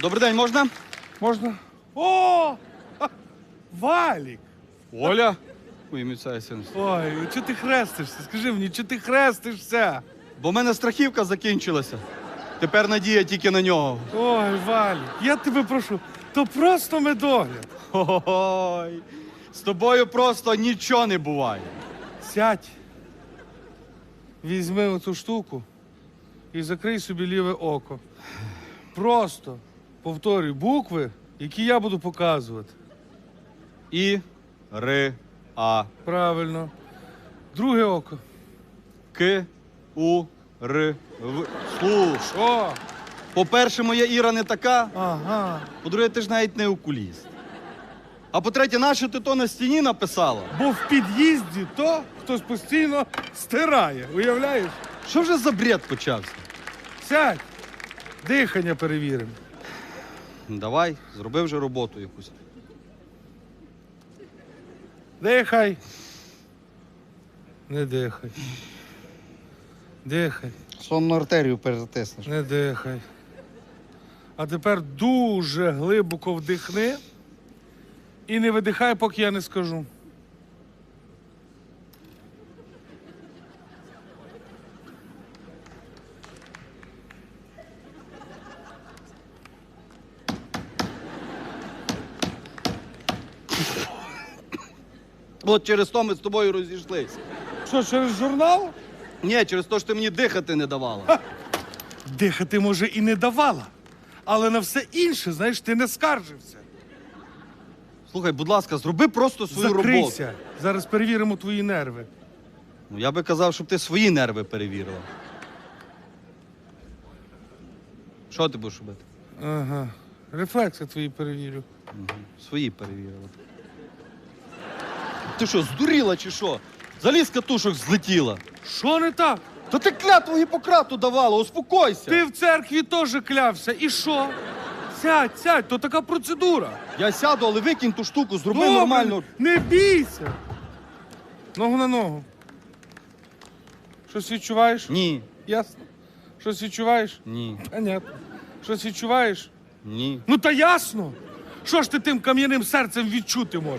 Добрий день, можна? Можна? О! Ха! Валік! Оля. Ой, син. Ой, чого ти хрестишся? Скажи мені, чого ти хрестишся? Бо в мене страхівка закінчилася. Тепер надія тільки на нього. Ой, Валік, я тебе прошу, то просто медогляд. Ой, з тобою просто нічого не буває. Сядь, візьми оцю штуку і закрий собі ліве око. Просто повторюй букви, які я буду показувати. І Р, А, Правильно. Друге око. К, У, Р, В. Слуш. О! По-перше, моя Іра не така. Ага. По-друге, ти ж навіть не окуліст. А по-третє, нащо ти то на стіні написала? Бо в під'їзді то хтось постійно стирає. Уявляєш? Що вже за бред почався? Сядь. Дихання перевіримо. Давай, зроби вже роботу якусь. Дихай. Не дихай. Дихай, Сонну артерію перетиснеш. не дихай. А тепер дуже глибоко вдихни і не видихай, поки я не скажу. От через то ми з тобою розійшлися. Що, через журнал? Ні, через те, що ти мені дихати не давала. Дихати, може, і не давала. Але на все інше, знаєш, ти не скаржився. Слухай, будь ласка, зроби просто свою роботу. Закрийся. Зараз перевіримо твої нерви. Ну, я би казав, щоб ти свої нерви перевірила. Що ти будеш робити? Ага. Рефлекси твої перевірю. Свої перевірила. Ти що, здуріла чи що? Заліз з катушок злетіла. Що не так? Та ти клятву Гіппократу давала, успокойся. Ти в церкві теж клявся. І що? Сядь, сядь, то така процедура. Я сяду, але викинь ту штуку, зроби Добре, нормально. Не бійся. Ногу на ногу. Щось відчуваєш? Ні, Ясно. Щось відчуваєш? ні, Понятно. Щось відчуваєш? ні. Ну та ясно. Що ж ти тим кам'яним серцем відчути можеш?